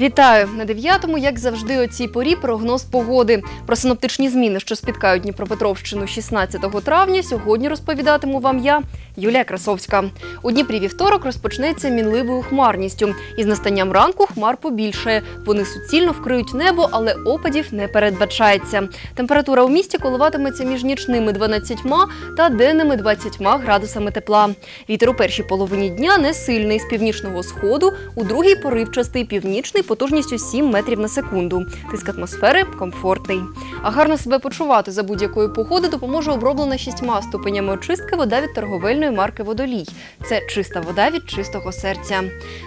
Вітаю на дев'ятому, як завжди, о цій порі прогноз погоди. Про синоптичні зміни, що спіткають Дніпропетровщину 16 травня. Сьогодні розповідатиму вам я, Юлія Красовська. У Дніпрі вівторок розпочнеться мінливою хмарністю. Із настанням ранку хмар побільшає. Вони суцільно вкриють небо, але опадів не передбачається. Температура у місті коливатиметься між нічними 12 та денними 20 градусами тепла. Вітер у першій половині дня не сильний з північного сходу, у другій поривчастий північний потужністю 7 метрів на секунду. Тиск атмосфери комфортний. А гарно себе почувати за будь-якої погоди допоможе оброблена шістьма ступенями очистки вода від торговельної марки Водолій. Це чиста вода від чистого серця.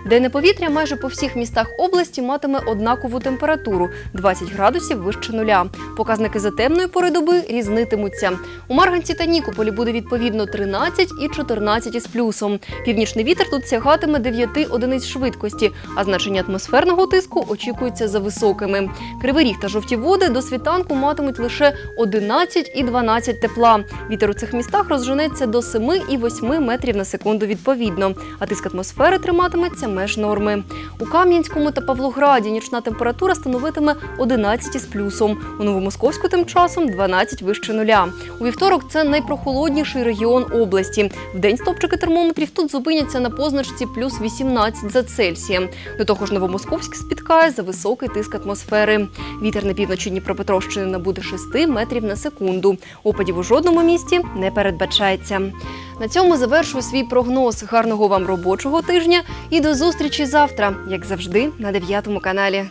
Денне повітря майже по всіх містах області матиме однакову температуру 20 градусів вище нуля. Показники за темної пори доби різнитимуться. У Марганці та Нікополі буде відповідно 13 і 14 із плюсом. Північний вітер тут сягатиме 9 одиниць швидкості, а значення атмосферного тиску очікується за високими. Кривий ріг та жовті води до світанку матимуть лише 11 і 12 тепла. Вітер у цих містах розженеться до 7 і 8 метрів на секунду відповідно, а тиск атмосфери триматиметься меж норми. У Кам'янському та Павлограді нічна температура становитиме 11 із плюсом. У Новомосковську тим часом 12 вище нуля. У вівторок це найпрохолодніший регіон області. В день стопчики термометрів тут зупиняться на позначці плюс 18 за Цельсієм. До того ж, Новомосковськ спіткає за високий тиск атмосфери. Вітер на півночі Дніпропетровщини набуде 6 метрів на секунду. Опадів у жодному місті не передбачається. На цьому завершую свій прогноз. Гарного вам робочого тижня і до зустрічі завтра, як завжди, на 9 каналі.